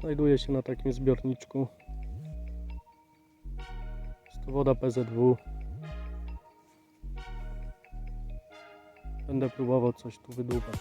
Znajduje się na takim zbiorniczku. Jest to woda PZW. Będę próbował coś tu wydłubać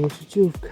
велосипедка.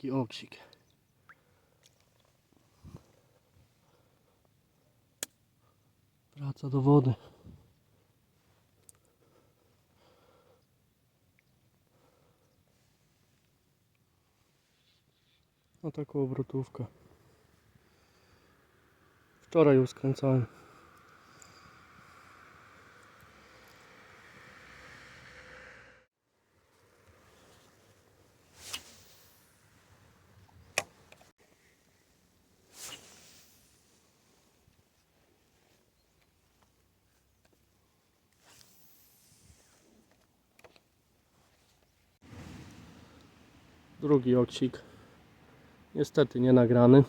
Taki oksik. Wraca do wody. No taką obrotówkę. Wczoraj ją skręcałem. Drugi oksik. Niestety nie nagrany.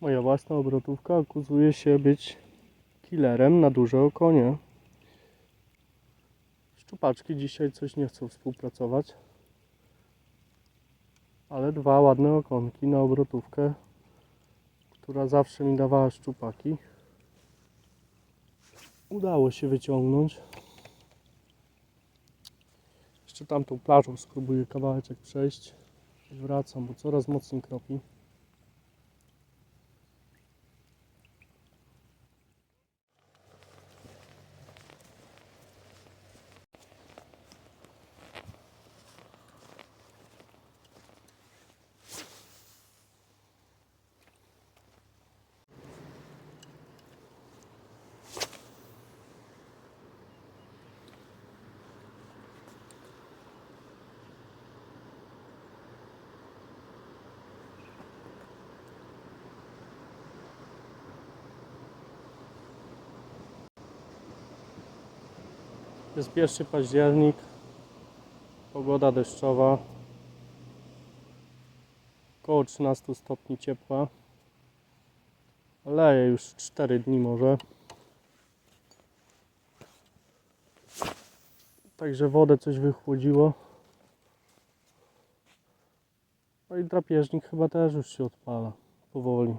Moja własna obrotówka okazuje się być killerem na duże okonie. Szczupaczki dzisiaj coś nie chcą współpracować. Ale dwa ładne okonki na obrotówkę, która zawsze mi dawała szczupaki. Udało się wyciągnąć. Jeszcze tamtą plażą spróbuję kawałeczek przejść. Wracam, bo coraz mocniej kropi. Jest 1 październik. Pogoda deszczowa. Około 13 stopni ciepła. Leje już 4 dni może. Także wodę coś wychłodziło. No i drapieżnik chyba też już się odpala powoli.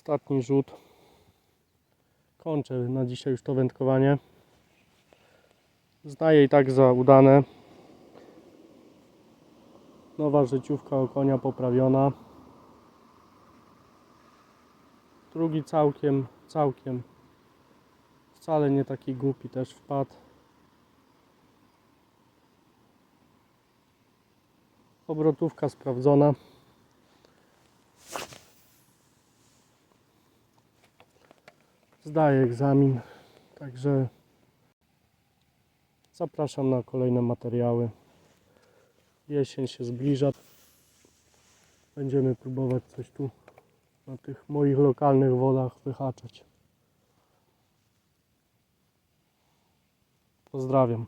Ostatni rzut. Kończę na dzisiaj już to wędkowanie. Zdaję i tak za udane. Nowa życiówka o konia poprawiona. Drugi całkiem, całkiem. Wcale nie taki głupi też wpadł. Obrotówka sprawdzona. Zdaję egzamin, także zapraszam na kolejne materiały. Jesień się zbliża. Będziemy próbować coś tu na tych moich lokalnych wodach wyhaczać. Pozdrawiam.